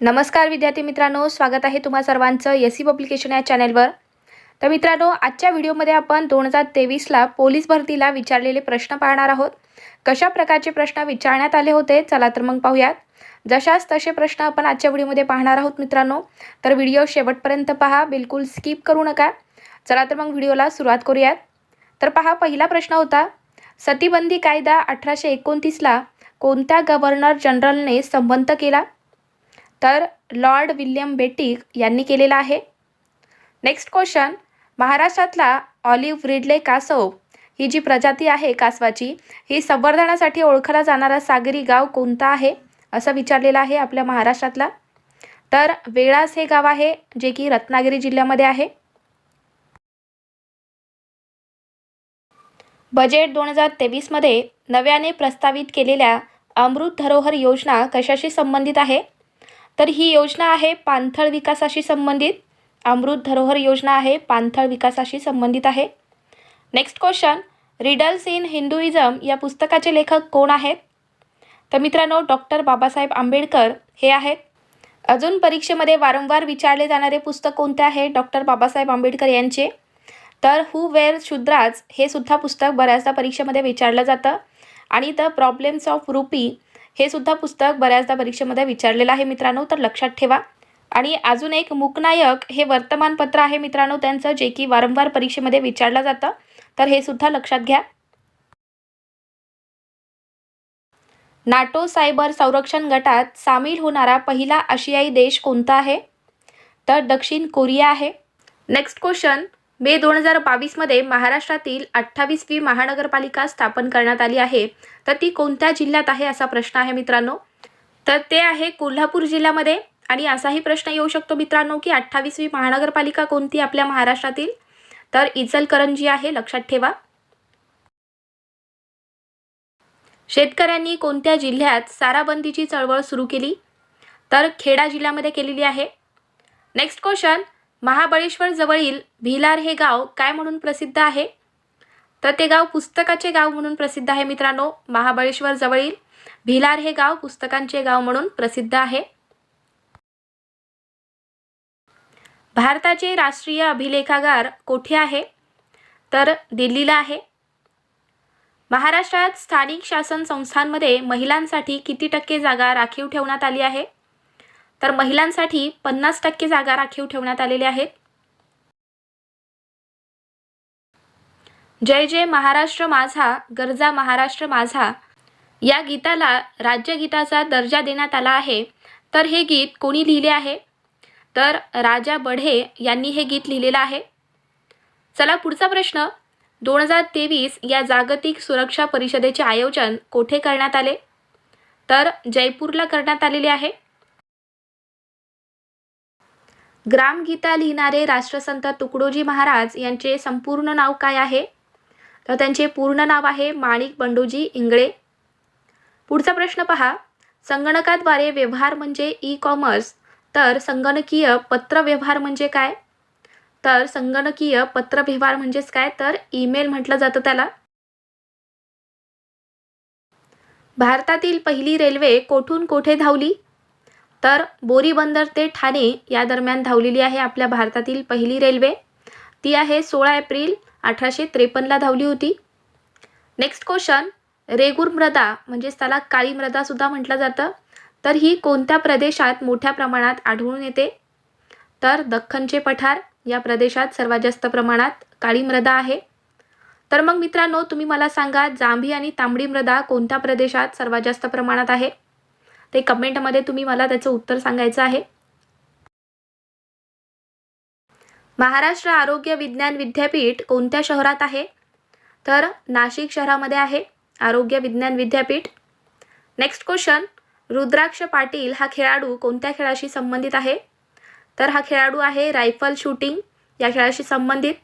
नमस्कार विद्यार्थी मित्रांनो स्वागत आहे तुम्हा सर्वांचं एस सी पब्लिकेशन या चॅनेलवर. तर मित्रांनो आजच्या व्हिडिओमध्ये आपण दोन हजार तेवीसला पोलीस भरतीला विचारलेले प्रश्न पाहणार आहोत. कशा प्रकारचे प्रश्न विचारण्यात आले होते? चला तर मग पाहूयात. जशाच तसे प्रश्न आपण आजच्या व्हिडिओमध्ये पाहणार आहोत मित्रांनो. तर व्हिडिओ शेवटपर्यंत पहा बिलकुल स्किप करू नका. चला तर मग व्हिडिओला सुरुवात करूयात. तर पहा पहिला प्रश्न होता सतीबंदी कायदा अठराशे एकोणतीसला कोणत्या गव्हर्नर जनरलने संबंध केला? तर लॉर्ड विल्यम बेटिक यांनी केलेला आहे. नेक्स्ट क्वेश्चन महाराष्ट्रातला ऑलिव्ह रिडले कासव ही जी प्रजाती आहे कासवाची ही संवर्धनासाठी ओळखला जाणारा सागरी गाव कोणता आहे? असं विचारलेलं आहे आपल्या महाराष्ट्रातला. तर वेळास हे गाव आहे जे की रत्नागिरी जिल्ह्यामध्ये आहे. बजेट दोन हजार तेवीसमध्ये नव्याने प्रस्तावित केलेल्या अमृत धरोहर योजना कशाशी संबंधित आहे? तर ही योजना आहे पाणथळ विकासाशी संबंधित. अमृत धरोहर योजना आहे पाणथळ विकासाशी संबंधित आहे. Next question riddles in Hinduism या पुस्तकाचे लेखक कोण आहेत? तर मित्रांनो डॉक्टर बाबासाहेब आंबेडकर हे आहेत. अजून परीक्षेमध्ये वारंवार विचारले जाणारे पुस्तक कोणते आहे? डॉक्टर बाबासाहेब आंबेडकर यांचे. तर हू वेअर शुद्राज हे सुद्धा पुस्तक बऱ्याचदा परीक्षेमध्ये विचारलं जातं. आणि द प्रॉब्लेम्स ऑफ रुपी हे सुद्धा पुस्तक बऱ्याचदा परीक्षेमध्ये विचारलेलं आहे मित्रांनो तर लक्षात ठेवा. आणि अजून एक मुकनायक हे वर्तमानपत्र आहे मित्रांनो त्यांचं जे की वारंवार परीक्षेमध्ये विचारलं जातं. तर हे सुद्धा लक्षात घ्या. नाटो सायबर संरक्षण गटात सामील होणारा पहिला आशियाई देश कोणता आहे? तर दक्षिण कोरिया आहे. नेक्स्ट क्वेश्चन मे दोन हजार बावीसमध्ये महाराष्ट्रातील अठ्ठावीसवी महानगरपालिका स्थापन करण्यात आली आहे. तर ती कोणत्या जिल्ह्यात आहे असा प्रश्न आहे मित्रांनो. तर ते आहे कोल्हापूर जिल्ह्यामध्ये. आणि असाही प्रश्न येऊ शकतो मित्रांनो की अठ्ठावीसवी महानगरपालिका कोणती आपल्या महाराष्ट्रातील. तर इचलकरंजी आहे लक्षात ठेवा. शेतकऱ्यांनी कोणत्या जिल्ह्यात साराबंदीची चळवळ सुरू केली. तर खेडा जिल्ह्यामध्ये केलेली आहे. नेक्स्ट क्वेश्चन महाबळेश्वर जवळील भिलार हे गाव काय म्हणून प्रसिद्ध आहे? तर ते गाव पुस्तकाचे गाव म्हणून प्रसिद्ध आहे मित्रांनो. महाबळेश्वर जवळील भिलार हे गाव पुस्तकांचे गाव म्हणून प्रसिद्ध आहे. भारताचे राष्ट्रीय अभिलेखागार कोठे आहे? तर दिल्लीला आहे. महाराष्ट्रात स्थानिक शासन संस्थांमध्ये महिलांसाठी किती टक्के जागा राखीव ठेवण्यात आली आहे? तर महिलांसाठी पन्नास टक्के जागा राखीव ठेवण्यात आलेल्या आहेत. जय जय महाराष्ट्र माझा गरजा महाराष्ट्र माझा. या गीताला राज्यगीताचा दर्जा देण्यात आला आहे. तर हे गीत कोणी लिहिले आहे? तर राजा बढे यांनी हे गीत लिहिलेलं आहे. चला पुढचा प्रश्न. दोन हजार तेवीस या जागतिक सुरक्षा परिषदेचे आयोजन कोठे करण्यात आले? तर जयपूरला करण्यात आलेले आहे. ग्रामगीता लिहिणारे राष्ट्रसंत तुकडोजी महाराज यांचे संपूर्ण नाव काय आहे? तर त्यांचे पूर्ण नाव आहे माणिक बंडोजी इंगळे. पुढचा प्रश्न पहा. संगणकाद्वारे व्यवहार म्हणजे ई कॉमर्स तर संगणकीय पत्रव्यवहार म्हणजे काय? तर संगणकीय पत्रव्यवहार म्हणजेच काय? तर ईमेल म्हटलं जातं त्याला. भारतातील पहिली रेल्वे कोठून कोठे धावली? तर बोरीबंदर ते ठाणे या दरम्यान धावलेली आहे आपल्या भारतातील पहिली रेल्वे. ती आहे सोळा एप्रिल अठराशे त्रेपन्नला धावली होती. नेक्स्ट क्वेश्चन रेगूर मृदा म्हणजेच त्याला काळी मृदासुद्धा म्हटलं जातं. तर ही कोणत्या प्रदेशात मोठ्या प्रमाणात आढळून येते? तर दख्खनचे पठार या प्रदेशात सर्वात जास्त प्रमाणात काळी मृदा आहे. तर मग मित्रांनो तुम्ही मला सांगा जांभी आणि तांबडी मृदा कोणत्या प्रदेशात सर्वात जास्त प्रमाणात आहे? ते कमेंटमध्ये तुम्ही मला त्याचं उत्तर सांगायचं आहे. महाराष्ट्र आरोग्य विज्ञान विद्यापीठ कोणत्या शहरात आहे? तर नाशिक शहरामध्ये आहे आरोग्य विज्ञान विद्यापीठ. नेक्स्ट क्वेश्चन रुद्राक्ष पाटील हा खेळाडू कोणत्या खेळाशी संबंधित आहे? तर हा खेळाडू आहे रायफल शूटिंग या खेळाशी संबंधित.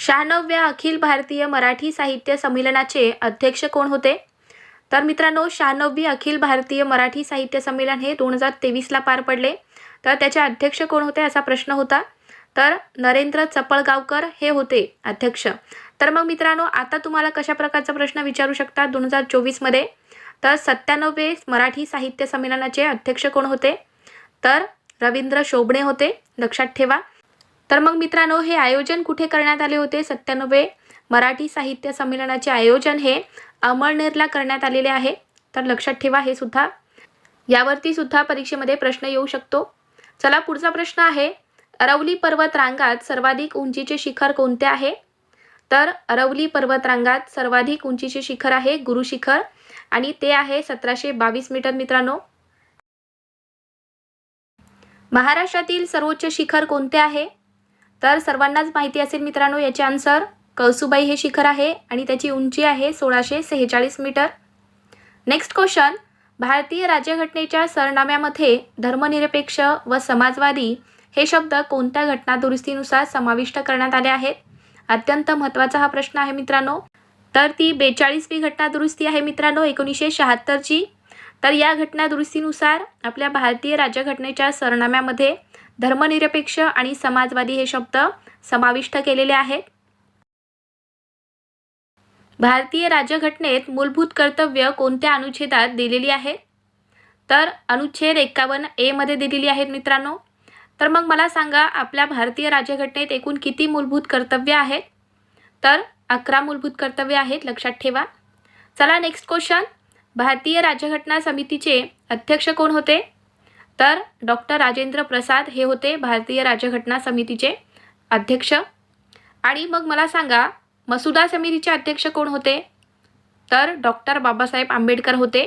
शहाण्णव्या अखिल भारतीय मराठी साहित्य संमेलनाचे अध्यक्ष कोण होते? तर मित्रांनो शहाण्णवी अखिल भारतीय मराठी साहित्य संमेलन हे दोन हजार तेवीसला पार पडले. तर त्याचे अध्यक्ष कोण होते असा प्रश्न होता. तर नरेंद्र चपळगावकर हे होते अध्यक्ष. तर मग मित्रांनो आता तुम्हाला कशा प्रकारचा प्रश्न विचारू शकता दोन हजार चोवीसमध्ये? तर सत्त्याण्णवे मराठी साहित्य संमेलनाचे अध्यक्ष कोण होते? तर रवींद्र शोभणे होते लक्षात ठेवा. तर मग मित्रांनो हे आयोजन कुठे करण्यात आले होते? सत्त्याण्णवे मराठी साहित्य संमेलनाचे आयोजन हे अमळनेरला करण्यात आलेले आहे. तर लक्षात ठेवा हे सुद्धा. यावरती सुद्धा परीक्षेमध्ये प्रश्न येऊ शकतो. चला पुढचा प्रश्न आहे. अरवली पर्वत रांगात सर्वाधिक उंचीचे शिखर कोणते आहे? तर अरवली पर्वत रांगात सर्वाधिक उंचीचे शिखर आहे गुरुशिखर आणि ते आहे सतराशे बावीस मीटर मित्रांनो. महाराष्ट्रातील सर्वोच्च शिखर कोणते आहे? तर सर्वांनाच माहिती असेल मित्रांनो याचे आन्सर. कौसुबाई हे शिखर आहे आणि त्याची उंची आहे सोळाशे सेहेचाळीस मीटर. नेक्स्ट क्वेश्चन भारतीय राज्यघटनेच्या सरनाम्यामध्ये धर्मनिरपेक्ष व समाजवादी हे शब्द कोणत्या घटनादुरुस्तीनुसार समाविष्ट करण्यात आले आहेत? अत्यंत महत्त्वाचा हा प्रश्न आहे मित्रांनो. तर ती बेचाळीसवी घटनादुरुस्ती आहे मित्रांनो एकोणीसशे शहात्तरची. तर या घटनादुरुस्तीनुसार आपल्या भारतीय राज्यघटनेच्या सरनाम्यामध्ये धर्मनिरपेक्ष आणि समाजवादी हे शब्द समाविष्ट केलेले आहेत. भारतीय राज्यघटनेत मूलभूत कर्तव्य कोणत्या अनुच्छेदात दिलेली आहेत तर अनुच्छेद एक्कावन्न एमध्ये दिलेली आहेत मित्रांनो. तर मग मला सांगा आपल्या भारतीय राज्यघटनेत एकूण किती मूलभूत कर्तव्य आहेत? तर अकरा मूलभूत कर्तव्य आहेत लक्षात ठेवा. चला नेक्स्ट क्वेश्चन भारतीय राज्यघटना समितीचे अध्यक्ष कोण होते? तर डॉक्टर राजेंद्र प्रसाद हे होते भारतीय राज्यघटना समितीचे अध्यक्ष. आणि मग मला सांगा मसुदा समितीचे अध्यक्ष कोण होते? तर डॉक्टर बाबासाहेब आंबेडकर होते.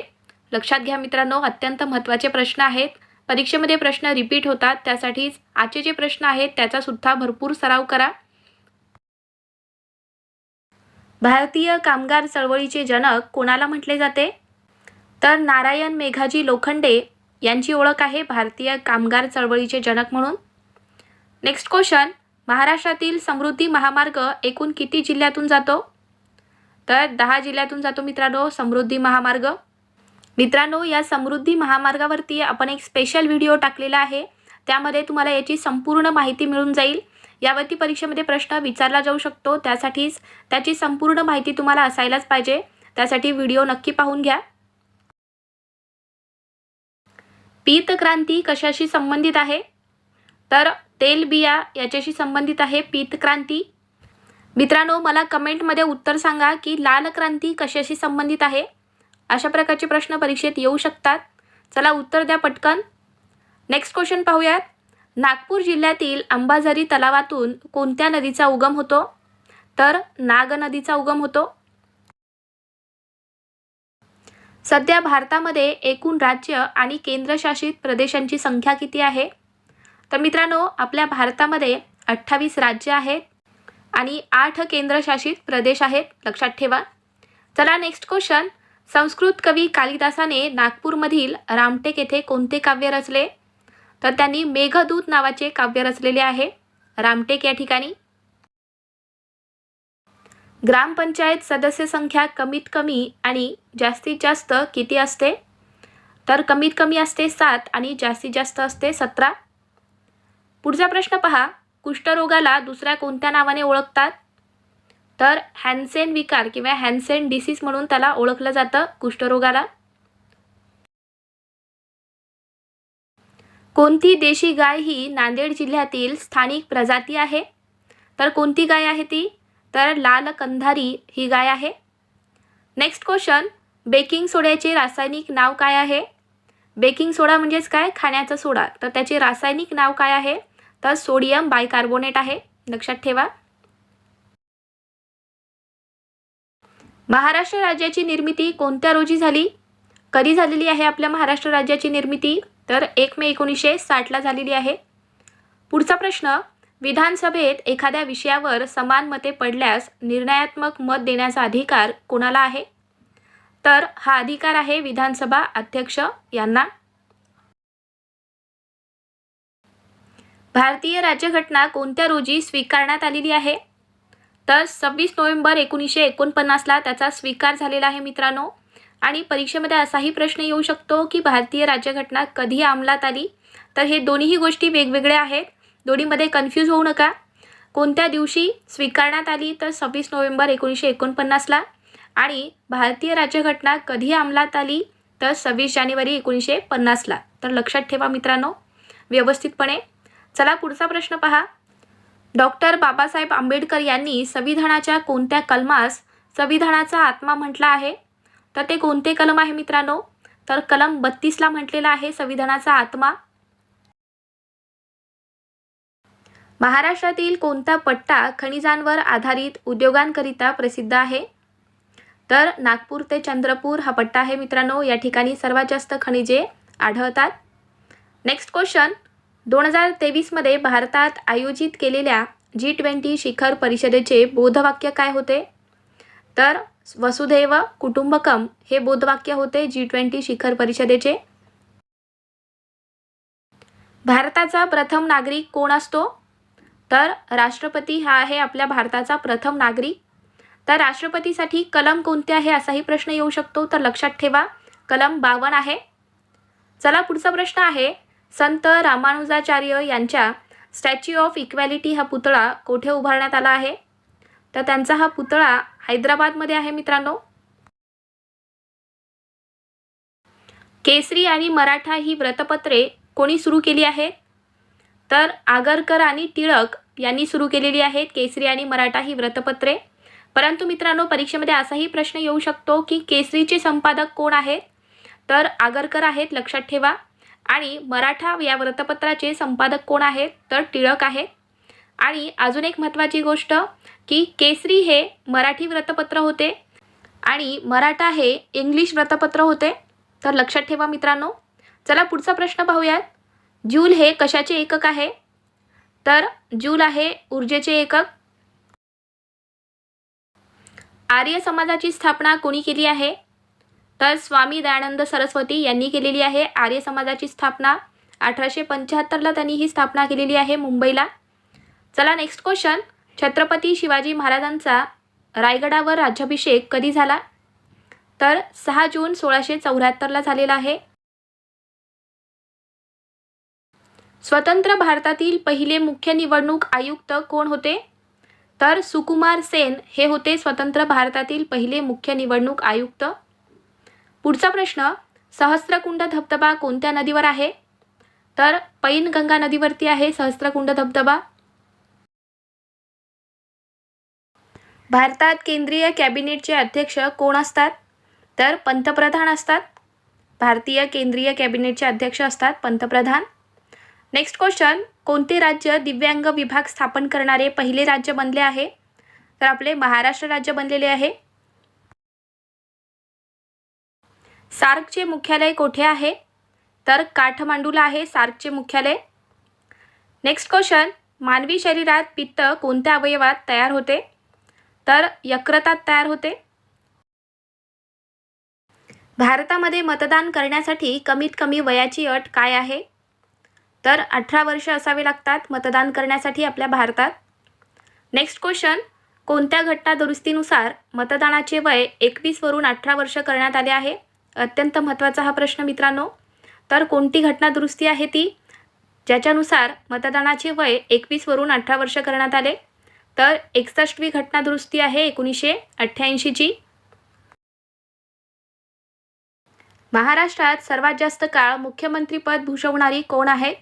लक्षात घ्या मित्रांनो अत्यंत महत्त्वाचे प्रश्न आहेत. परीक्षेमध्ये प्रश्न रिपीट होतात त्यासाठीच आजचे जे प्रश्न आहेत त्याचासुद्धा भरपूर सराव करा. भारतीय कामगार चळवळीचे जनक कोणाला म्हटले जाते? तर नारायण मेघाजी लोखंडे यांची ओळख आहे भारतीय कामगार चळवळीचे जनक म्हणून. नेक्स्ट क्वेश्चन महाराष्ट्रातील समृद्धी महामार्ग एकूण किती जिल्ह्यातून जातो? तर दहा जिल्ह्यातून जातो मित्रांनो समृद्धी महामार्ग. मित्रांनो या समृद्धी महामार्गावरती आपण एक स्पेशल व्हिडिओ टाकलेला आहे. त्यामध्ये तुम्हाला याची संपूर्ण माहिती मिळून जाईल. यावरती परीक्षेमध्ये प्रश्न विचारला जाऊ शकतो. त्यासाठीच त्याची संपूर्ण माहिती तुम्हाला असायलाच पाहिजे. त्यासाठी व्हिडिओ नक्की पाहून घ्या. पीतक्रांती कशाशी संबंधित आहे? तर तेलबिया याच्याशी संबंधित आहे पीतक्रांती. मित्रांनो मला कमेंटमध्ये उत्तर सांगा की लाल क्रांती कशाशी संबंधित आहे? अशा प्रकारचे प्रश्न परीक्षेत येऊ शकतात. चला उत्तर द्या पटकन. नेक्स्ट क्वेश्चन पाहूयात. नागपूर जिल्ह्यातील अंबाझरी तलावातून कोणत्या नदीचा उगम होतो? तर नाग नदीचा उगम होतो. सध्या भारतामध्ये एकूण राज्य आणि केंद्रशासित प्रदेशांची संख्या किती आहे? तर मित्रांनो आपल्या भारतामध्ये अठ्ठावीस राज्य आहेत आणि आठ केंद्रशासित प्रदेश आहेत. लक्षात ठेवा. चला नेक्स्ट क्वेश्चन संस्कृत कवी कालिदासाने नागपूरमधील रामटेक येथे कोणते काव्य रचले? तर त्यांनी मेघदूत नावाचे काव्य रचलेले आहे. रामटेक या ठिकाणी. ग्रामपंचायत सदस्य संख्या कमीत कमी आणि जास्तीत जास्त किती असते? तर कमीत कमी असते सात आणि जास्तीत जास्त असते सतरा. पुढचा प्रश्न पहा. कुष्ठरोगाला दुसऱ्या कोणत्या नावाने ओळखतात? तर हॅन्सेन विकार किंवा हॅन्सेन डिसीज म्हणून त्याला ओळखलं जातं कुष्ठरोगाला. कोणती देशी गाय ही नांदेड जिल्ह्यातील स्थानिक प्रजाती आहे? तर कोणती गाय आहे ती? तर लाल कंधारी ही गाय आहे. नेक्स्ट क्वेश्चन बेकिंग सोड्याचे रासायनिक नाव काय आहे? बेकिंग सोडा म्हणजेच काय? खाण्याचा सोडा. तर त्याचे रासायनिक नाव काय आहे? तर सोडियम बायकार्बोनेट आहे. लक्षात ठेवा. महाराष्ट्र राज्याची निर्मिती कोणत्या रोजी झाली? कधी झालेली आहे आपल्या महाराष्ट्र राज्याची निर्मिती? तर एक मे एकोणीसशे साठला झालेली आहे. पुढचा प्रश्न विधानसभेत एखाद्या विषयावर समान मते पडल्यास निर्णयात्मक मत देण्याचा अधिकार कोणाला आहे? तर हा अधिकार आहे विधानसभा अध्यक्ष यांना. भारतीय राज्यघटना कोणत्या रोजी स्वीकारण्यात आलेली आहे? तर सव्वीस नोव्हेंबर एकोणीसशे एकोणपन्नासला त्याचा स्वीकार झालेला आहे मित्रांनो. आणि परीक्षेमध्ये असाही प्रश्न येऊ शकतो की भारतीय राज्यघटना कधी अंमलात आली? तर हे दोन्हीही गोष्टी वेगवेगळ्या आहेत. दोन्हीमध्ये कन्फ्यूज होऊ नका. कोणत्या दिवशी स्वीकारण्यात आली तर सव्वीस नोव्हेंबर एकोणीसशे एकोणपन्नासला? आणि भारतीय राज्यघटना कधी अंमलात आली तर सव्वीस जानेवारी एकोणीसशे पन्नासला? तर लक्षात ठेवा मित्रांनो व्यवस्थितपणे. चला पुढचा प्रश्न पहा. डॉक्टर बाबासाहेब आंबेडकर यांनी संविधानाच्या कोणत्या कलमास संविधानाचा आत्मा म्हटला आहे? तर ते कोणते कलम आहे मित्रांनो? तर कलम बत्तीसला म्हटलेला आहे संविधानाचा आत्मा. महाराष्ट्रातील कोणता पट्टा खनिजांवर आधारित उद्योगांकरिता प्रसिद्ध आहे? तर नागपूर ते चंद्रपूर हा पट्टा आहे मित्रांनो. या ठिकाणी सर्वात जास्त खनिजे आढळतात. नेक्स्ट क्वेश्चन दोन हजार तेवीसमध्ये भारतात आयोजित केलेल्या जी ट्वेंटी शिखर परिषदेचे बोधवाक्य काय होते? तर वसुधैव कुटुंबकम हे बोधवाक्य होते जी ट्वेंटी शिखर परिषदेचे. भारताचा प्रथम नागरिक कोण असतो? तर राष्ट्रपती हा आहे आपल्या भारताचा प्रथम नागरिक. तर राष्ट्रपतीसाठी कलम कोणते आहे असाही प्रश्न येऊ शकतो. तर लक्षात ठेवा कलम बावन आहे. चला पुढचा प्रश्न आहे. संत रामानुजाचार्य यांच्या स्टॅच्यू ऑफ इक्वॅलिटी हा पुतळा कोठे उभारण्यात आला आहे? तर त्यांचा हा पुतळा हैदराबादमध्ये आहे मित्रांनो. केसरी आणि मराठा ही व्रतपत्रे कोणी सुरू केली आहेत? तर आगरकर आणि टिळक यांनी सुरू केलेली आहेत केसरी आणि मराठा ही व्रतपत्रे परंतु मित्रांनो परीक्षेमध्ये असाही प्रश्न येऊ शकतो की केसरीचे संपादक कोण आहेत? तर आगरकर आहेत लक्षात ठेवा. आणि मराठा या वृत्तपत्राचे संपादक कोण आहेत? तर टिळक आहेत. आणि अजून एक महत्त्वाची गोष्ट की केसरी हे मराठी वृत्तपत्र होते आणि मराठा हे इंग्लिश वृत्तपत्र होते. तर लक्षात ठेवा मित्रांनो. चला पुढचा प्रश्न पाहूयात. जूल हे कशाचे एकक आहे? तर जूल आहे ऊर्जेचे एकक. आर्य समाजाची स्थापना कोणी केली आहे? तर स्वामी दयानंद सरस्वती यांनी केलेली आहे. आर्य समाजाची स्थापना अठराशे पंच्याहत्तरला त्यांनी ही स्थापना केलेली आहे मुंबईला. चला नेक्स्ट क्वेश्चन छत्रपती शिवाजी महाराजांचा रायगडावर राज्याभिषेक कधी झाला? तर सहा जून सोळाशे चौऱ्याहत्तरला झालेला आहे. स्वतंत्र भारतातील पहिले मुख्य निवडणूक आयुक्त कोण होते? तर सुकुमार सेन हे होते स्वतंत्र भारतातील पहिले मुख्य निवडणूक आयुक्त. पुढचा प्रश्न सहस्त्रकुंड धबधबा कोणत्या नदीवर आहे? तर पैनगंगा नदीवरती आहे सहस्त्रकुंड धबधबा. भारतात केंद्रीय कॅबिनेटचे अध्यक्ष कोण असतात? तर पंतप्रधान असतात. भारतीय केंद्रीय कॅबिनेटचे अध्यक्ष असतात पंतप्रधान. नेक्स्ट क्वेश्चन कोणते राज्य दिव्यांग विभाग स्थापन करणारे पहिले राज्य बनले आहे? तर आपले महाराष्ट्र राज्य बनलेले आहे. सार्कचे मुख्यालय कोठे आहे? तर काठमांडूला आहे सार्कचे मुख्यालय. नेक्स्ट क्वेश्चन मानवी शरीरात पित्त कोणत्या अवयवात तयार होते? तर यकृतात तयार होते. भारतामध्ये मतदान करण्यासाठी कमीत कमी वयाची अट काय आहे? तर अठरा वर्ष असावे लागतात मतदान करण्यासाठी आपल्या भारतात. नेक्स्ट क्वेश्चन कोणत्या घटना दुरुस्तीनुसार मतदानाचे वय एकवीसवरून अठरा वर्ष करण्यात आले आहे? अत्यंत महत्त्वाचा हा प्रश्न मित्रांनो. तर कोणती घटना दुरुस्ती आहे ती? ज्याच्यानुसार मतदानाचे वय एकवीसवरून अठरा वर्ष करण्यात आले. तर एकसष्टवी घटना दुरुस्ती आहे एकोणीसशे अठ्ठ्याऐंशीची. महाराष्ट्रात सर्वात जास्त काळ मुख्यमंत्रीपद भूषवणारी कोण आहे?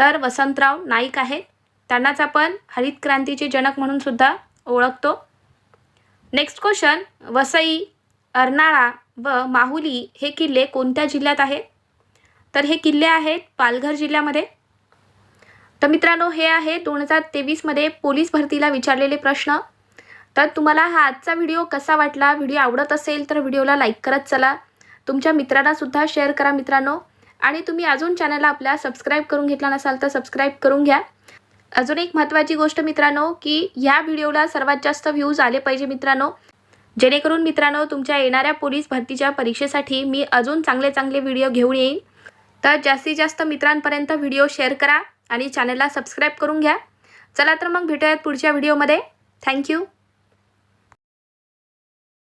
तर वसंतराव नाईक आहेत. त्यांनाच आपण हरित क्रांतीचे जनक म्हणून सुद्धा ओळखतो. नेक्स्ट क्वेश्चन वसई अर्नाळा व माहुली हे किल्ले कोणत्या जिल्ह्यात आहेत? तर हे किल्ले आहेत पालघर जिल्ह्यामध्ये. तर मित्रांनो हे आहे दोन हजार तेवीसमध्ये पोलीस भरतीला विचारलेले प्रश्न. तर तुम्हाला हा आजचा व्हिडिओ कसा वाटला? व्हिडिओ आवडत असेल तर व्हिडिओला लाईक करत चला. तुमच्या मित्रांनासुद्धा शेअर करा मित्रांनो. आणि तुम्ही अजून चॅनलला आपल्या सबस्क्राईब करून घेतला नसाल तर सबस्क्राईब करून घ्या. अजून एक महत्त्वाची गोष्ट मित्रांनो की ह्या व्हिडिओला सर्वात जास्त व्ह्यूज आले पाहिजे मित्रांनो. जेणेकरून मित्रांनो तुमच्या येणाऱ्या पोलीस भरतीच्या परीक्षेसाठी मी अजून चांगले चांगले व्हिडिओ घेऊन येईन. तर जास्तीत जास्त मित्रांपर्यंत व्हिडिओ शेअर करा आणि चॅनलला सबस्क्राईब करून घ्या. चला तर मग भेटूयात पुढच्या व्हिडिओमध्ये थँक्यू